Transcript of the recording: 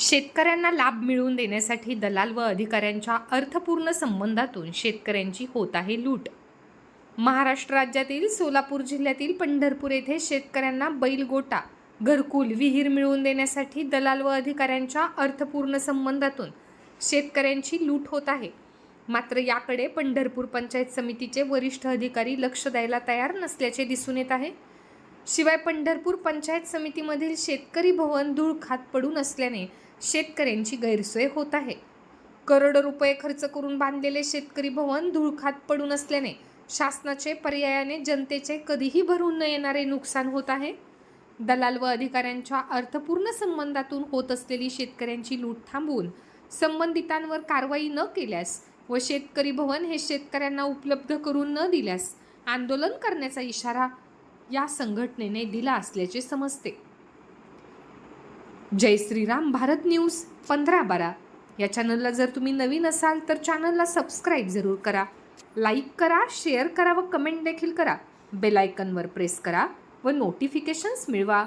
शेतकऱ्यांना लाभ मिळवून देण्यासाठी दलाल व अधिकाऱ्यांच्या अर्थपूर्ण संबंधातून शेतकऱ्यांची होत आहे लूट. महाराष्ट्र राज्यातील सोलापूर जिल्ह्यातील पंढरपूर येथे शेतकऱ्यांना बैलगोटा घरकुल विहीर मिळवून देण्यासाठी दलाल व अधिकाऱ्यांच्या अर्थपूर्ण संबंधातून शेतकऱ्यांची लूट होत आहे. मात्र याकडे पंढरपूर पंचायत समितीचे वरिष्ठ अधिकारी लक्ष द्यायला तयार नसल्याचे दिसून येत आहे. शिवाय पंढरपूर पंचायत समितीमधील शेतकरी भवन धूळ खात पडून असल्याने शेतकऱ्यांची गैरसोय होत आहे. करोडो रुपये खर्च करून बांधलेले शेतकरी भवन धूळ खात पडून असल्याने शासनाचे पर्यायाने जनतेचे कधीही भरून न येणारे नुकसान होत आहे. दलाल व अधिकाऱ्यांच्या अर्थपूर्ण संबंधातून होत असलेली शेतकऱ्यांची लूट थांबवून संबंधितांवर कारवाई न केल्यास व शेतकरी भवन हे शेतकऱ्यांना उपलब्ध करून न दिल्यास आंदोलन करण्याचा इशारा या संघटनेने दिला असल्याचे समजते. जय श्रीराम भारत न्यूज पंधरा बारा. या चॅनलला जर तुम्ही नवीन असाल तर चॅनलला सबस्क्राईब जरूर करा. लाईक करा शेअर करा व कमेंट देखील करा. बेलायकनवर प्रेस करा व नोटिफिकेशन्स मिळवा.